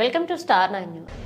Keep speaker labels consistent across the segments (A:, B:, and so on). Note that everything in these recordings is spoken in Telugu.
A: Welcome to star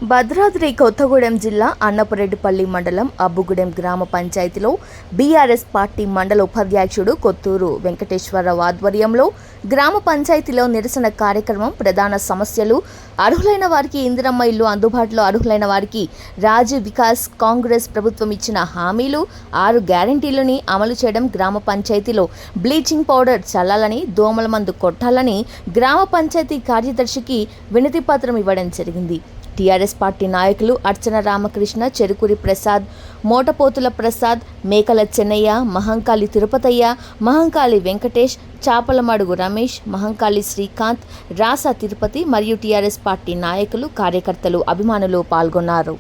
B: Bhadradri Kothagudem జిల్లా అన్నపురెడ్డిపల్లి మండలం అబ్బుగూడెం గ్రామ పంచాయతీలో బీఆర్ఎస్ పార్టీ మండల ఉపాధ్యక్షుడు కొత్తూరు వెంకటేశ్వరరావు ఆధ్వర్యంలో గ్రామ పంచాయతీలో నిరసన కార్యక్రమం ప్రధాన సమస్యలు అర్హులైన వారికి ఇందిరమ్మ ఇల్లు అందుబాటులో అర్హులైన వారికి రాజీవ్ వికాస్ కాంగ్రెస్ ప్రభుత్వం ఇచ్చిన హామీలు ఆరు గ్యారంటీలని అమలు చేయడం గ్రామ పంచాయతీలో బ్లీచింగ్ పౌడర్ చల్లాలని దోమల మందు కొట్టాలని గ్రామ పంచాయతీ కార్యదర్శికి వినతి పత్రం ఇవ్వడం జరిగింది. టీఆర్ఎస్ పార్టీ నాయకులు అర్చన రామకృష్ణ చెరుకురి ప్రసాద్ మోటపోతుల ప్రసాద్ మేకల చెన్నయ్య మహంకాళి తిరుపతయ్య మహంకాళి వెంకటేష్ చాపలమడుగు రమేష్ మహంకాళి శ్రీకాంత్ రాసా తిరుపతి మరియు టీఆర్ఎస్ పార్టీ నాయకులు కార్యకర్తలు అభిమానులు పాల్గొన్నారు.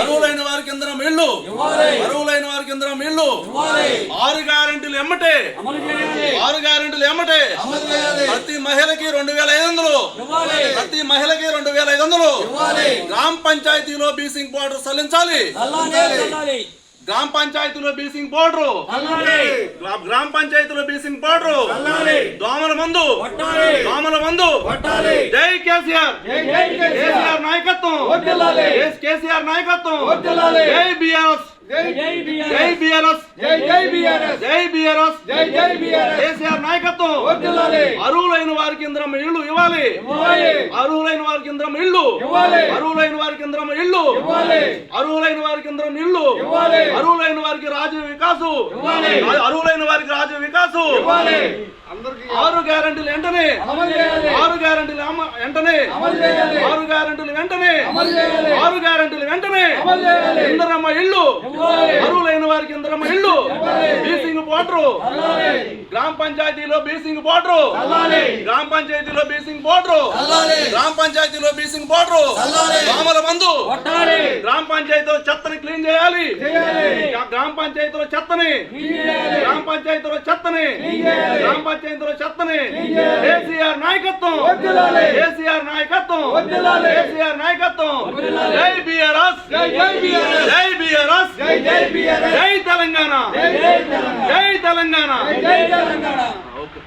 C: అరువులైన వారికి ఇంద్రం ఇల్లు. అరువులైన వారికి ఇంద్రం ఇల్లు. ఆరు గ్యారెంటీలు ఎమ్మటే. ఆరు గ్యారెంటీలు ఎమ్మటే. ప్రతి మహిళకి రెండు వేల ఐదు వందలు. ప్రతి మహిళకి రెండు వేల ఐదు వందలు. గ్రామ పంచాయతీలో బీసింగ్ పౌడర్ చెల్లించాలి గ్రామ పంచాయతీలో బీసింగ్ పౌడర్ గ్రామ పంచాయతీలో బీసింగ్ పౌడర్ దోమల మందు. దోమల మందు. జై కేసీఆర్. కేసీఆర్. నాయకత్వం. కేసీఆర్ నాయకత్వం. జై బిఆర్ఎస్. జై బిఆర్ఎస్. జై బిఆర్ఎస్. కేసీఆర్ నాయకత్వం. అరువులైన వారికి ఇంద్రం ఇల్లు ఇవ్వాలి. అరువులైన వారికి ఇంద్రం ఇల్లు. అరువులైన వారికి ఇంద్రం ఇల్లు. అరువులైన వారికి ఇంద్రం ఇల్లు. అరువులైన వారికి రాజు వికాసు. అరువులైన వారికి రాజు వికాసు. ఆరు గ్యారంటీలు వెంటనే. ఆరు గ్యారంటీలు వెంటనే. ఆరు గ్యారంటీలు వెంటనే. ఆరు గ్యారంటీలు వెంటనే. ఇందరమ్మ ఇల్లు. అరువులైన వారికి ఇందరమ్మ ఇల్లు. బీసింగ్ పోటరు. గ్రామ పంచాయతీలో బీసింగ్ పోటరు. గ్రామ పంచాయతీలో బీసింగ్ పోటరు. గ్రామ పంచాయతీలో బీసింగ్ పోటరు దోమల మందు. గ్రామ పంచాయతీలో చెత్తని క్లీన్ చేయాలి. గ్రామ పంచాయతీలో చెత్తని. గ్రామ పంచాయతీలో చెత్తని. గ్రామ పంచాయతీలో చెత్తని. కేసీఆర్ నాయకత్వం. కేసీఆర్ నాయకత్వం. కేసీఆర్ నాయకత్వం. జై బిఆర్ఎస్. జై బిఆర్ఎస్. జై తెలంగాణ. జై తెలంగాణ. ఓకే.